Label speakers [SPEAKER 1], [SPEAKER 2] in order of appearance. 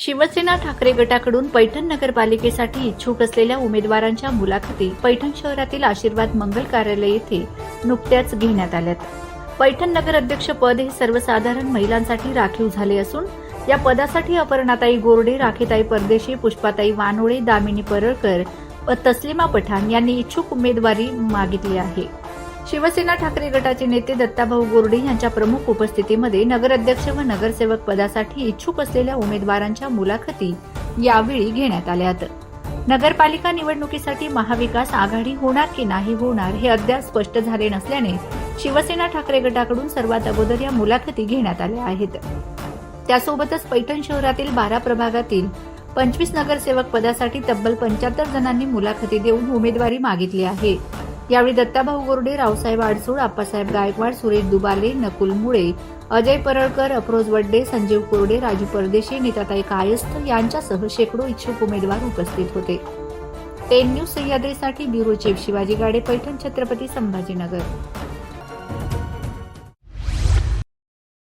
[SPEAKER 1] शिवसेना ठाकरे गटाकडून पैठण नगरपालिकेसाठी इच्छुक असलेल्या उमेदवारांच्या मुलाखती पैठण शहरातील आशीर्वाद मंगल कार्यालय येथे नुकत्याच घेण्यात आल्यात. पैठण नगर अध्यक्ष पद हे सर्वसाधारण महिलांसाठी राखीव झाले असून या पदासाठी अपर्णाताई गोरडे राखीताई परदेशी पुष्पाताई वानोळे दामिनी परळकर व तस्लिमा पठाण यांनी इच्छुक उमेदवारी मागितली आहे. शिवसेना ठाकरे गटाचे नेते दत्ताभाऊ गोरडे यांच्या प्रमुख उपस्थितीमध्ये नगराध्यक्ष व नगरसेवक पदासाठी इच्छुक असलेल्या उमेदवारांच्या मुलाखती यावेळी घेण्यात आल्यात नगरपालिका निवडणुकीसाठी महाविकास आघाडी होणार की नाही होणार हे अद्याप स्पष्ट झाले नसल्याने शिवसेना ठाकरे गटाकडून सर्वात अगोदर या मुलाखती घेण्यात आल्या आहेत. त्यासोबतच पैठण शहरातील बारा प्रभागातील पंचवीस नगरसेवक पदासाठी तब्बल पंच्याहत्तर जणांनी मुलाखती देऊन उमेदवारी मागितली आहे. यावेळी दत्ताभाऊ गोरडे रावसाहेब आडसूळ आप्पासाहेब गायकवाड सुरेश दुबाले नकुल मुळे अजय परळकर अफरोज वड्डे संजीव कोरडे राजू परदेशी नीताताई कायस्थ यांच्यासह शेकडो इच्छुक उमेदवार उपस्थित होते. टेन न्यूज सह्याद्रीसाठी ब्युरो चीफ शिवाजी गाडे पैठण छत्रपती संभाजीनगर.